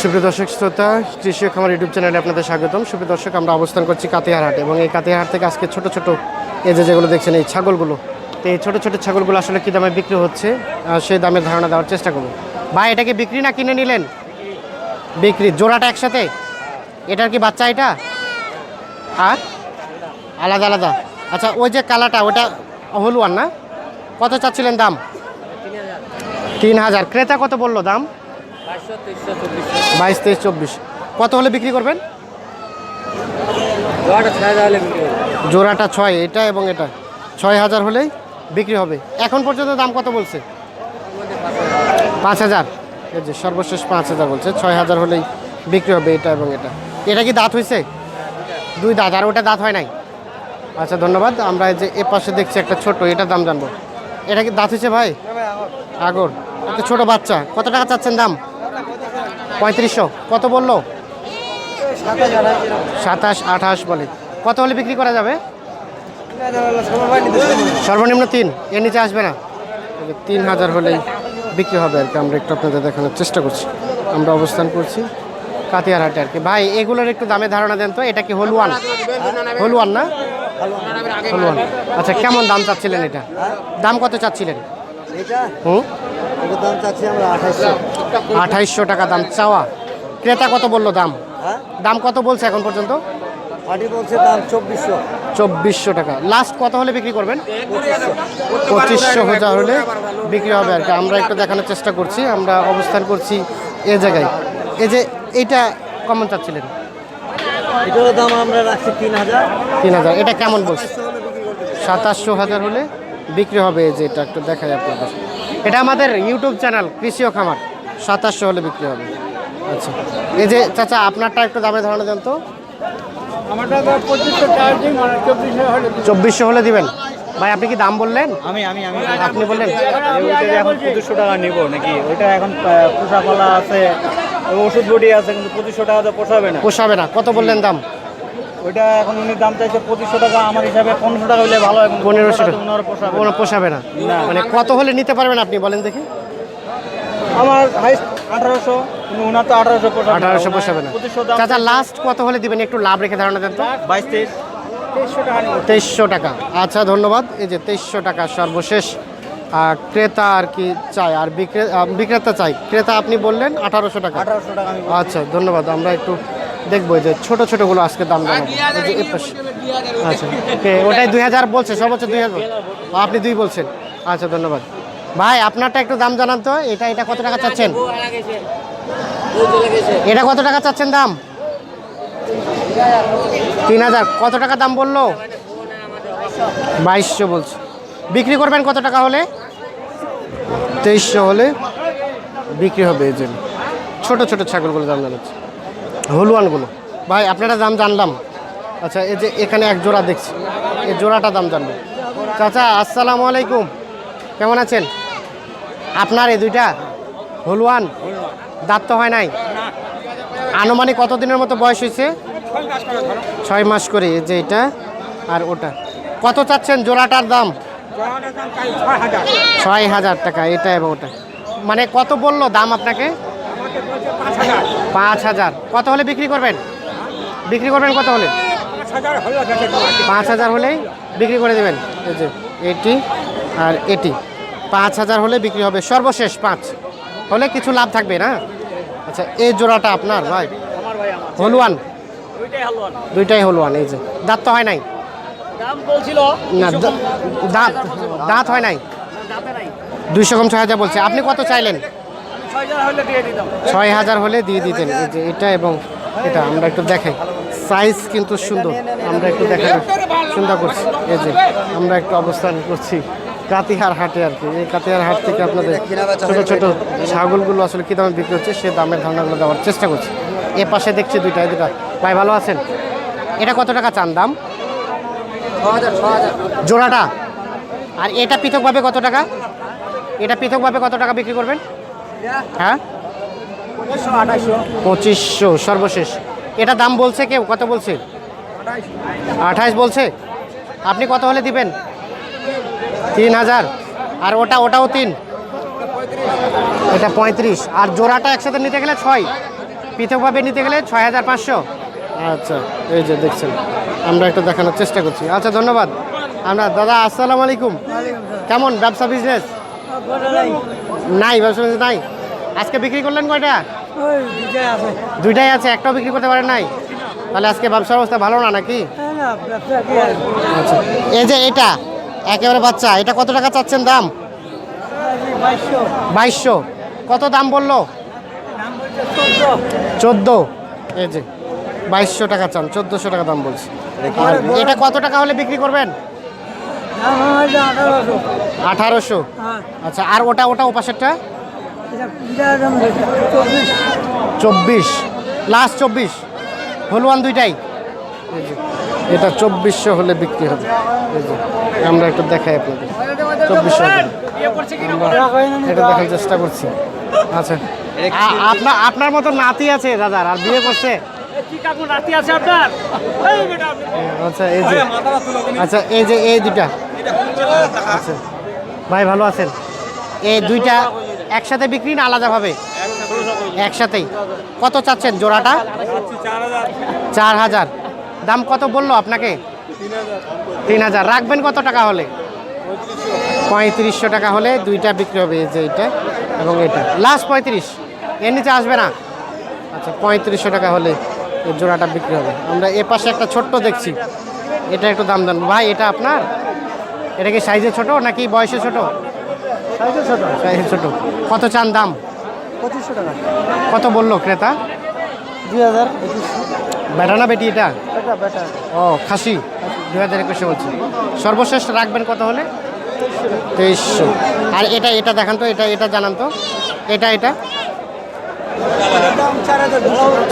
সুপ্রিয় দর্শক, শ্রোতা, কৃষি খামার ইউটিউব চ্যানেলে আপনাদের স্বাগতম। সুপ্রিয় দর্শক, আমরা অবস্থান করছি কাতিয়ার হাট এবং এই কাতিয়ার হাট থেকে আজকে ছোট ছোট এই যে যেগুলো দেখছেন, এই ছাগলগুলো, তো এই ছোটো ছোটো ছাগলগুলো আসলে কী দামে বিক্রি হচ্ছে? সেই দামের ধারণা দেওয়ার চেষ্টা করব। ভাই, এটা কি বিক্রি না কিনে নিলেন? বিক্রি, জোড়াটা একসাথে? এটার কি বাচ্চা এটা? আর? আলাদা আলাদা। আচ্ছা ওই যে কালাটা, ওটা হলুয়ান না? কত চাচ্ছিলেন দাম? তিন হাজার। ক্রেতা কত বলল দাম? বাইশ তেইশ চব্বিশ। কত হলে বিক্রি করবেন? জোড়াটা ছয় এটা এবং এটা। ছয় হাজার হলেই বিক্রি হবে। এখন পর্যন্ত দাম কত বলছে? পাঁচ হাজার। এই যে সর্বশেষ পাঁচ হাজার বলছে। ছয় হাজার হলেই বিক্রি হবে এটা এবং এটা। এটা কি দাঁত হয়েছে দুই দাঁত আর ওটা দাঁত হয় নাই? আচ্ছা ধন্যবাদ। আমরা এই যে এ পাশে দেখছি একটা ছোট এটার দাম জানব। এটা কি দাঁত হয়েছে ভাই? আগর। একটা ছোট বাচ্চা। কত টাকা চাচ্ছেন দাম? পঁয়ত্রিশশো। কত বলল? সাতাশ আঠাশ বলে। কত হলে বিক্রি করা যাবে? সর্বনিম্ন তিন। এর নিচে আসবে না। তিন হাজার হলেই বিক্রি হবে আর কি। আমরা একটু আপনাদের দেখানোর চেষ্টা করছি। আমরা অবস্থান করছি কাতিয়ার হাটে আর কি। ভাই এগুলোর একটু দামে ধারণা দেন তো। এটা কি হলুয়ান? হলুয়ান না? হলুয়ান। আচ্ছা কেমন দাম চাচ্ছিলেন এটা? দাম কত চাচ্ছিলেন? হুম? দাম চাচ্ছি আমরা আঠাশশো। আঠাইশশো টাকা দাম চাওয়া। ক্রেতা কত বলল দাম? হ্যাঁ? দাম কত বলছে এখন পর্যন্ত? পাটি বলছে দাম চব্বিশশো। চব্বিশশো টাকা। লাস্ট কত হলে বিক্রি করবেন? পঁচিশশো। হাজার হলে বিক্রি হবে আর কি। আমরা একটু দেখানোর চেষ্টা করছি। আমরা অবস্থান করছি এ জায়গায়। এই যে এইটা কমন চাচ্ছিলেন? দাম আমরা রাখছি তিন হাজার। তিন হাজার। এটা কেমন বলছে? সাতাশশো হাজার হলে বিক্রি হবে এই যে এটা একটু দেখাই আপনাদের। এটা আমাদের ইউটিউব চ্যানেল কৃষি ও খামার। সাতাশশো হলে বিক্রি হবে। আচ্ছা। এই যে চাচা আপনারটা একটু দামে ধারণা দেন তো। চব্বিশশো হলে চব্বিশশো হলে দিবেন। ভাই আপনি কি দাম বললেন? আমি আমি আমি। আপনি বললেন। ওইটা এখন পঁচিশশো টাকা নিব নাকি? ওইটা এখন পোষা কলা আছে ওষুধ বডি আছে কিন্তু পঁচিশশো টাকা তো পোষাবে না। পোষাবে না। কত বললেন দাম? ওইটা এখন উনি দাম চাইছে পঁচিশশো টাকা আমার হিসাবে পনেরোশো টাকা হলে ভালো কিন্তু পনেরোশো টাকা। পোষাবে কোনো পোষাবে না। না। মানে কত হলে নিতে পারবেন আপনি বলেন দেখি। আমার হাইস্ট আঠারোশো ওনার তো আঠারোশো আঠারোশো পোষাবে না চাচা লাস্ট কত হলে দিবেন? একটু লাভ রেখে ধারণা দেন তো। বাইশ তেইশ। তেইশশো টাকা তেইশশো টাকা। আচ্ছা ধন্যবাদ। এই যে তেইশশো টাকা সর্বশেষ ক্রেতা আর কি চাই আর বিক্রে- বিক্রেতা চাই। ক্রেতা আপনি বললেন আঠারোশো টাকা। আচ্ছা ধন্যবাদ। আমরা একটু দেখব এই যে ছোট ছোটগুলো আজকে দাম। আচ্ছা ওটাই দুই হাজার বলছে সর্বোচ্চ দুই হাজার। আপনি দুই বলছেন। আচ্ছা ধন্যবাদ। ভাই, আপনারটা একটু দাম জানান তো। এটা এটা কত টাকা চাচ্ছেন? এটা কত টাকা চাচ্ছেন দাম? তিন হাজার। কত টাকা দাম বলল? বাইশশো বলছে। বিক্রি করবেন কত টাকা হলে? তেইশশো হলে বিক্রি হবে এই জন্য ছোটো ছোটো ছাগলগুলো দাম জানাচ্ছে। হলুয়ানগুলো। ভাই, আপনারা দাম জানলাম। আচ্ছা এই যে এখানে এক জোড়া দেখছি। এই জোড়াটা দাম জানব। চাচা, আসসালামু আলাইকুম। কেমন আছেন? আপনার এই দুইটা? হলুয়ান দাঁত তো হয় নাই? আনুমানিক কত দিনের মতো বয়স হয়েছে? ছয় মাস করে যে এটা আর ওটা। কত চাচ্ছেন জোড়াটার দাম? ছয় হাজার টাকা, এটা এবং ওটা। মানে কত বলল দাম আপনাকে? পাঁচ হাজার। কত হলে বিক্রি করবেন? বিক্রি করবেন কত হলে? পাঁচ হাজার হলেই বিক্রি করে দেবেন। এই যে, এটি আর এটি পাঁচ হাজার হলে বিক্রি হবে। সর্বশেষ পাঁচ। হলে কিছু লাভ থাকবে না? আচ্ছা এই জোড়াটা আপনার ভাই? হলুয়ান দুইটাই হলুয়ান এই যে। দাঁত তো হয় নাই? না দাঁত দাঁত হয় নাই? দুইশো কম ছয় হাজার বলছে। আপনি কত চাইলেন? ছয় হাজার হলে দিয়ে দিতেন। এই যে এটা এবং এটা আমরা একটু দেখাই। সাইজ কিন্তু সুন্দর। আমরা একটু দেখাই সুন্দর করছি। এই যে আমরা একটু অবস্থান করছি। কাতিহার হাটে আর কি। এই কাতিহার হাট থেকে আপনাদের ছোটো ছোটো ছাগলগুলো আসলে কী দামে বিক্রি হচ্ছে, সে দামের ধারণাগুলো দেওয়ার চেষ্টা করছি। এ পাশে দেখছি দুইটা দুটা ভাই, ভালো আছেন? এটা কত টাকা চান দাম? জোড়াটা? আর এটা পৃথকভাবে কত টাকা? এটা পৃথকভাবে কত টাকা বিক্রি করবেন? হ্যাঁ? পঁচিশশো, সর্বশেষ। এটা দাম বলছে কেউ? কত বলছে? আঠাইশ বলছে? আপনি কত হলে দিবেন? তিন হাজার। আর ওটা ওটাও তিন। এটা পঁয়ত্রিশ। আর জোড়াটা একসাথে নিতে গেলে ছয়। পৃথকভাবে নিতে গেলে ছয় হাজার পাঁচশো। আচ্ছা এই যে দেখছেন আমরা একটু দেখানোর চেষ্টা করছি। আচ্ছা ধন্যবাদ। আমরা দাদা আসসালামু আলাইকুম। কেমন? ব্যবসা বিজনেস নাই ব্যবসা বিজনেস নাই। আজকে বিক্রি করলেন কয়টা? দুইটাই আছে একটাও বিক্রি করতে পারেন নাই। তাহলে আজকে ব্যবসার অবস্থা ভালো না নাকি? আচ্ছা। এই যে এটা। একেবারে বাচ্চা এটা কত টাকা চাচ্ছেন দাম? বাইশশো। কত দাম বলল? চোদ্দ। এই যে বাইশশো টাকা চান চোদ্দোশো টাকা দাম বলছি। এটা কত টাকা হলে বিক্রি করবেন? আঠারোশো। আচ্ছা আর ওটা ওটা ওপাশেরটা? চব্বিশ। লাস্ট চব্বিশ। হলুয়ান দুইটাই। এটা চব্বিশশো হলে বিক্রি হবে। এই যে, আমরা একটু দেখাই আপনাদের। চব্বিশশো এটা দেখার চেষ্টা করছি। আচ্ছা। আপনার আপনার মতো নাতি আছে দাদার আর বিয়ে করছে? আচ্ছা এই যে আচ্ছা এই যে, এই দুইটা। আচ্ছা। ভাই, ভালো আছেন? এই দুইটা একসাথে বিক্রি না আলাদাভাবে? একসাথেই। কত চাচ্ছেন জোড়াটা? চার হাজার। দাম কত বলল আপনাকে? তিন হাজার। রাখবেন কত টাকা হলে? পঁয়ত্রিশশো টাকা হলে দুইটা বিক্রি হবে যে এইটা এবং এটা। লাস্ট পঁয়ত্রিশ। এর নিচে আসবে না? আচ্ছা পঁয়ত্রিশশো টাকা হলে এই জোড়াটা বিক্রি হবে। আমরা এ পাশে একটা ছোট্ট দেখছি। এটা একটু দাম দেন। ভাই এটা আপনার? এটা কি সাইজে ছোট নাকি বয়সে ছোট? সাইজে ছোট। সাইজে ছোট। কত চান দাম? পঁচিশশো টাকা। কত বলল ক্রেতা? দুই হাজার বেটা না বেটি এটা? ও খাসি। দু হাজার একুশে বলছি। সর্বশেষ রাখবেন কত হলে? তেইশশো। আর এটা এটা দেখান তো, এটা এটা জানান তো। এটা এটা?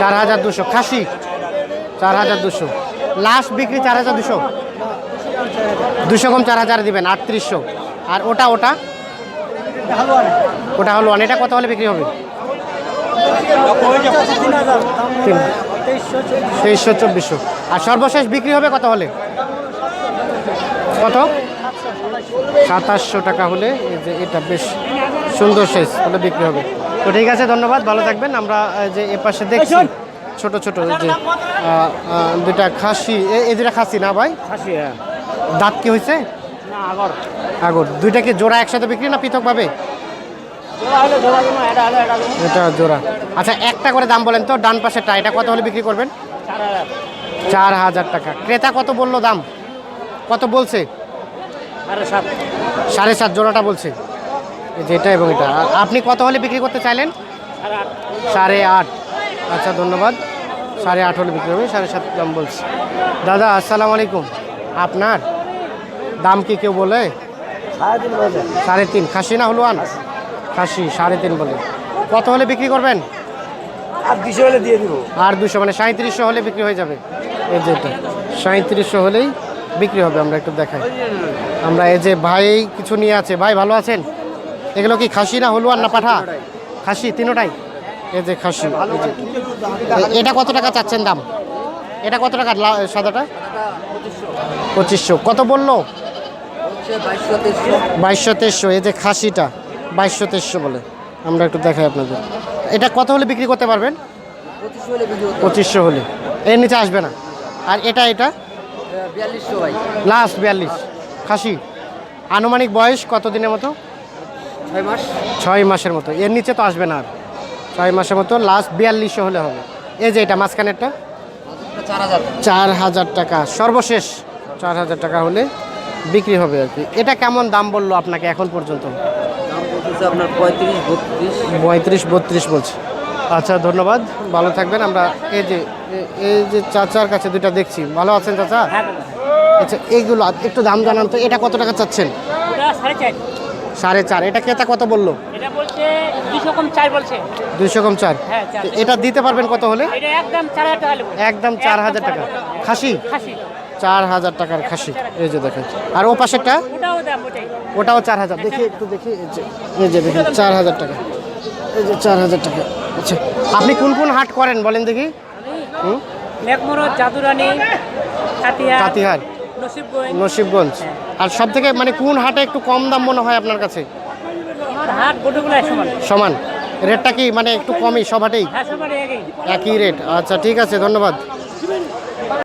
চার হাজার দুশো। খাসি? চার হাজার দুশো। লাস্ট বিক্রি চার হাজার দুশো। দুশো কম চার হাজার দিবেন, আটত্রিশশো। আর ওটা ওটা? ওটা হলো এটা কত হলে বিক্রি হবে? তেইশশো চব্বিশশো আর সর্বশেষ বিক্রি হবে কত হলে? কত? সাতাশশো টাকা হলে। এই যে এটা বেশ সুন্দর শেষ হলে বিক্রি হবে। তো ঠিক আছে ধন্যবাদ। ভালো থাকবেন। আমরা যে এ পাশে দেখছি ছোট ছোট এই যে দুটা খাসি। এ- এই দুটা খাসি না ভাই? খাসি হ্যাঁ। দাঁত কি হয়েছে? আগর। আগর। দুইটা কি জোড়া একসাথে বিক্রি না পৃথকভাবে? এটা জোড়া। আচ্ছা একটা করে দাম বলেন তো, ডান পাশেরটা এটা কত হলে বিক্রি করবেন? চার হাজার টাকা। ক্রেতা কত বলল দাম? কত বলছে? সাড়ে সাত। জোড়াটা বলছে। এই যে এটা এবং এটা। আপনি কত হলে বিক্রি করতে চাইলেন? সাড়ে আট। আচ্ছা ধন্যবাদ। সাড়ে আট হলে বিক্রি হবে, সাড়ে সাত দাম বলছে। দাদা, আসসালামু আলাইকুম। আপনার দাম কি কেউ বলে? সাড়ে তিন। বলে সাড়ে তিন। খাসি না হলুয়ান? খাসি সাড়ে তিন বলে। কত হলে বিক্রি করবেন? আর দুশো হলে দিয়ে দিব। আর দুশো মানে সাঁত্রিশশো হলে বিক্রি হয়ে যাবে? এই যে এটা সাঁত্রিশশো হলেই বিক্রি হবে আমরা একটু দেখাই। আমরা এই যে ভাই কিছু নিয়ে আছে। ভাই ভালো আছেন? এগুলো কি খাসি না হলুয়ান না পাঠা? খাসি তিনোটাই। এই যে খাসি এটা কত টাকা চাচ্ছেন দাম? এটা কত টাকা সাদাটা? পঁচিশশো। কত বলল? বাইশশো তেইশশো এই যে খাসিটা। বাইশশো তেইশশো বলে। আমরা একটু দেখাই আপনাদের। এটা কত হলে বিক্রি করতে পারবেন? পঁচিশশো হলে। এর নিচে আসবে না। আর এটা এটা? লাস্ট বিয়াল্লিশ। খাসি? আনুমানিক বয়স কত দিনের মতো? ছয় মাস। ছয় মাসের মতো। এর নিচে তো আসবে না আর। ছয় মাসের মতো লাস্ট বিয়াল্লিশশো হলে হবে। এই যে এটা মাঝখানেরটা? চার হাজার টাকা। সর্বশেষ চার হাজার টাকা হলে বিক্রি হবে আর কি। এটা কেমন দাম বলল আপনাকে এখন পর্যন্ত? দাম আপনার পঁয়ত্রিশ বত্রিশ। পঁয়ত্রিশ বত্রিশ বলছে। আচ্ছা ধন্যবাদ। ভালো থাকবেন। আমরা এই যে এই যে চাচার কাছে দুইটা দেখছি। ভালো আছেন চাচা? হ্যাঁ আচ্ছা এইগুলো একটু দাম জানান তো। এটা কত টাকা চাচ্ছেন? সাড়ে চার। এটা ক্রেতা কত বলল? বলছে বলছে। দুইশো কম চার। হ্যাঁ চার। এটা দিতে পারবেন কত হলে? একদম চার হাজার টাকা একদম চার হাজার টাকা। খাসি? খাসি। চার হাজার টাকার খাসি। এই যে দেখেন। আর ও পাশেরটা? ওটাও ওটাও চার হাজার। দেখি একটু দেখি। এই যে দেখেন চার হাজার টাকা। এই যে চার হাজার টাকা। আচ্ছা আপনি কোন কোন হাট করেন বলেন দেখি? কাতিহার নসিবগঞ্জ। নসিবগঞ্জ। আর সব থেকে মানে কোন হাটে একটু কম দাম মনে হয় আপনার কাছে? সমান। সমান। রেটটা কি মানে একটু কমই সব হাটেই? একই রেট। আচ্ছা ঠিক আছে ধন্যবাদ।